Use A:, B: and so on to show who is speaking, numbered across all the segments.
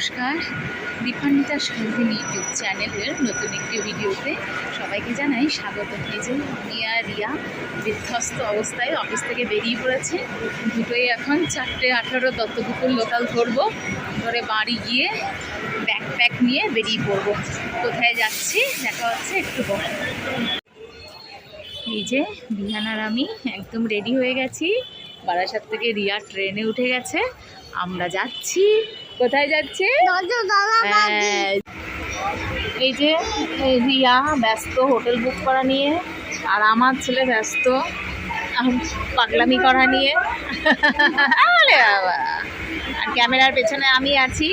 A: নমস্কার। দীপান্বিতা সুরভিন ইউটিউব চ্যানেলের নতুন একটি ভিডিওতে সবাইকে জানাই স্বাগত। এই যে মিয়া রিয়া বিধ্বস্ত অবস্থায় অফিস থেকে বেরিয়ে পড়েছে। দুটোই এখন চারটে আঠারো দত্তপুকুর লোকাল ধরবো। ধরে বাড়ি গিয়ে ব্যাকপ্যাক নিয়ে বেরিয়ে পড়ব। কোথায় যাচ্ছি দেখা হচ্ছে একটু পর। এই যে বিহান আর আমি একদম রেডি হয়ে গেছি। বারাসাত থেকে রিয়া ট্রেনে উঠে গেছে। আমরা যাচ্ছি। কোথায় যাচ্ছে? এই যে রিয়া ব্যস্ত হোটেল বুক করা নিয়ে আর আমার ছেলে ব্যস্ত পাগলামি করা নিয়ে। আরে বাবা। আর ক্যামেরার পেছনে আমি আছি।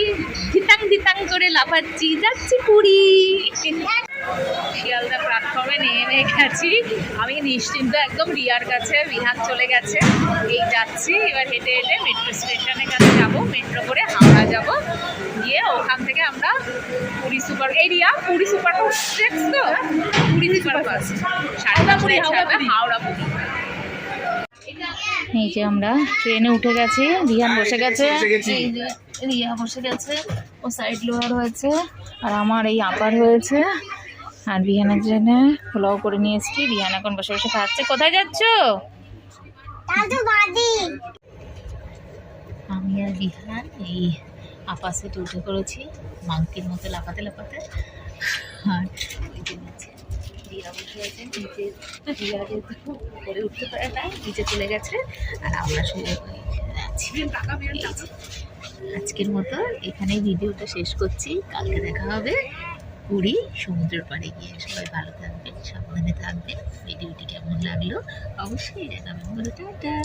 A: ধিতাং ধিতাং করে লাফাচ্ছি। যাচ্ছি পুরী। শিয়ালদা প্ল্যাটফর্মে নেমে গেছি। আমি নিশ্চিন্ত একদম রিয়ার কাছে বিহান চলে গেছে। এই যাচ্ছি এবার হেঁটে হেঁটে মেট্রো স্টেশনের কাছে যাব। মেট্রো করে হাওড়া যাব। গিয়ে ওখান থেকে আমরা পুরী সুপার এই রিয়া পুরী সুপার তো? পুরী সুপার ফাস্ট সাড়ে ছাড়বে হাওড়া পুরী এই যে আমরা ট্রেনে উঠে গেছি। রিহান বসে গেছে। রিয়া বসে গেছে। ও সাইড লোয়ার হয়েছে। আর আমার এই আপার হয়েছে। আর রিহানের জন্য পোলাও করে নিয়ে এসেছি। রিহান এখন বসে বসে খাচ্ছে। কোথায় যাচ্ছ? আমি আর রিহান এই আপা সেটে উঠে পড়েছি মাংকির মতো লাফাতে লাফাতে। আর নিচে রিয়া বসে আছে। নিচে রিয়া যেহেতু উপরে উঠতে পারে না নিচে চলে গেছে। আর আমরা শুয়ে আছি। এই আজকের মতো এখানে ভিডিওটা শেষ করছি। কালকে দেখা হবে। পুরী, সমুদ্রের পাড়ে গিয়ে সবাই ভালো থাকবেন, সাবধানে থাকবেন। ভিডিওটি কেমন লাগল? অবশ্যই জানাবেন। বলে,
B: টাটা।